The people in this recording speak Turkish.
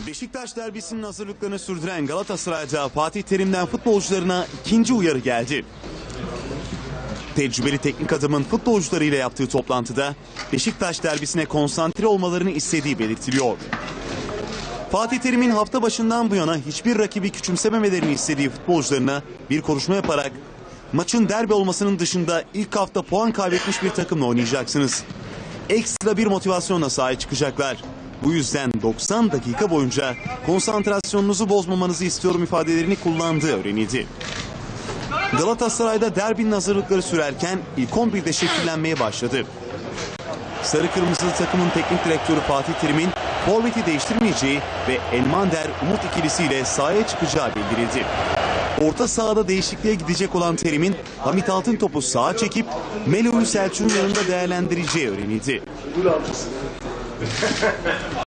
Beşiktaş derbisinin hazırlıklarını sürdüren Galatasaray'da Fatih Terim'den futbolcularına ikinci uyarı geldi. Tecrübeli teknik adamın futbolcularıyla yaptığı toplantıda Beşiktaş derbisine konsantre olmalarını istediği belirtiliyor. Fatih Terim'in hafta başından bu yana hiçbir rakibi küçümsememelerini istediği futbolcularına bir konuşma yaparak maçın derbi olmasının dışında ilk hafta puan kaybetmiş bir takımla oynayacaksınız. Ekstra bir motivasyonla sahaya çıkacaklar. Bu yüzden 90 dakika boyunca konsantrasyonunuzu bozmamanızı istiyorum ifadelerini kullandığı öğrenildi. Galatasaray'da derbinin hazırlıkları sürerken ilk 11'de şekillenmeye başladı. Sarı Kırmızılı takımın teknik direktörü Fatih Terim'in forveti değiştirmeyeceği ve Elmander Umut ikilisiyle sahaya çıkacağı bildirildi. Orta sahada değişikliğe gidecek olan Terim'in Hamit Altıntop'u sağa çekip Melo'yu Selçuk'un yanında değerlendireceği öğrenildi. ハハハハ!